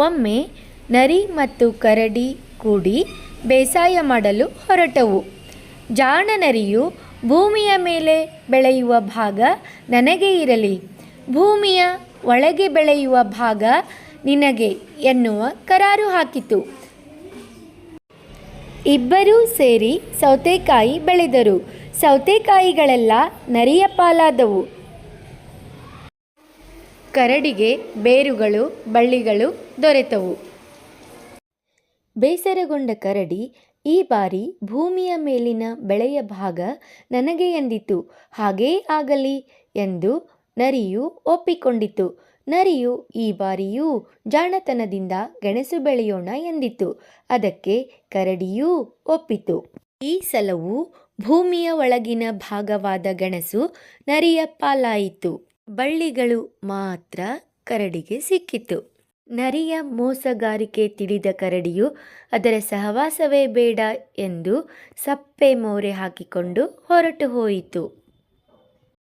ಒಮ್ಮೆ ನರಿ ಮತ್ತು ಕರಡಿ ಕೂಡಿ ಬೇಸಾಯ ಮಾಡಲು ಹೊರಟವು. ಜಾಣ ನರಿಯು ಭೂಮಿಯ ಮೇಲೆ ಬೆಳೆಯುವ ಭಾಗ ನನಗೆ ಇರಲಿ. ಭೂಮಿಯ ಒಳಗೆ ಬೆಳೆಯುವ ಭಾಗ ನಿನಗೆ ಎನ್ನುವ ಕರಾರು ಹಾಕಿತು. ಇಬ್ಬರೂ ಸೇರಿ ಸೌತೆಕಾಯಿ ಬೆಳೆದರು. ಸೌತೆಕಾಯಿಗಳೆಲ್ಲ ನರಿಯ ಪಾಲಾದವು. ಕರಡಿಗೆ ಬೇರುಗಳು, ಬಳ್ಳಿಗಳು ದೊರೆತವು. ಬೇಸರಗೊಂಡ ಕರಡಿ ಈ ಬಾರಿ ಭೂಮಿಯ ಮೇಲಿನ ಬೆಳೆಯ ಭಾಗ ನನಗೆ ಎಂದಿತು, ಹಾಗೇ ಆಗಲಿ ಎಂದು ನರಿಯು ಒಪ್ಪಿಕೊಂಡಿತು. ನರಿಯು ಈ ಬಾರಿಯೂ ಜಾಣತನದಿಂದ ಗೆಣಸು ಬೆಳೆಯೋಣ ಎಂದಿತು, ಅದಕ್ಕೆ ಕರಡಿಯೂ ಒಪ್ಪಿತು. ಈ ಸಲವು ಭೂಮಿಯ ಒಳಗಿನ ಭಾಗವಾದ ಗೆಣಸು ನರಿಯ ಪಾಲಾಯಿತು. ಬಳ್ಳಿಗಳು ಮಾತ್ರ ಕರಡಿಗೆ ಸಿಕ್ಕಿತು. ನರಿಯ ಮೋಸಗಾರಿಕೆ ತಿಳಿದ ಕರಡಿಯು ಅದರ ಸಹವಾಸವೇ ಬೇಡ ಎಂದು ಸಪ್ಪೆ ಮೋರೆ ಹಾಕಿಕೊಂಡು ಹೊರಟು ಹೋಯಿತು.